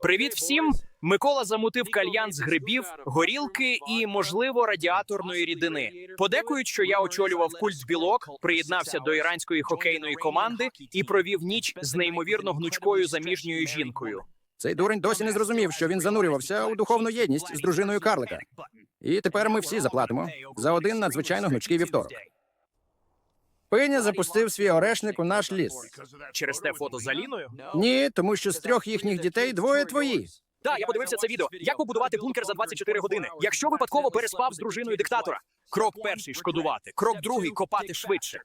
Привіт всім! Микола замутив кальян з грибів, горілки і, можливо, радіаторної рідини. Подекують, що я очолював культ білок, приєднався до іранської хокейної команди і провів ніч з неймовірно гнучкою заміжньою жінкою. Цей дурень досі не зрозумів, що він занурювався у духовну єдність з дружиною Карлика. І тепер ми всі заплатимо за один надзвичайно гнучкий вівторок. Пиня запустив свій орешник у наш ліс. Через те фото з Аліною? Ні, тому що з трьох їхніх дітей двоє твої. Так, я подивився це відео. Як побудувати бункер за 24 години? Якщо випадково переспав з дружиною диктатора. Крок перший шкодувати. Крок другий копати швидше.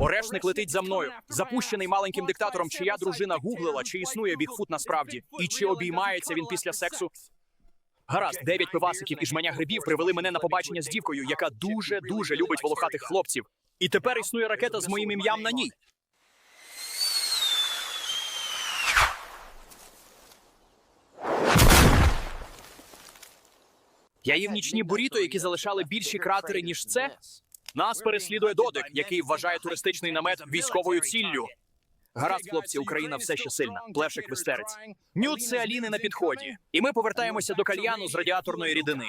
Орешник летить за мною, запущений маленьким диктатором, чия дружина гуглила, чи існує Бігфут насправді, і чи обіймається він після сексу. Гаразд, дев'ять пивасиків і жменя грибів привели мене на побачення з дівкою, яка дуже дуже любить волохатих хлопців. І тепер існує ракета з моїм ім'ям на ній. Я їв нічні буріто, які залишали більші кратери, ніж це. Нас переслідує додик, який вважає туристичний намет військовою ціллю. Гаразд, хлопці, Україна все ще сильна. Плешик вестерець. Нюд це Аліни на підході. І ми повертаємося до кальяну з радіаторної рідини.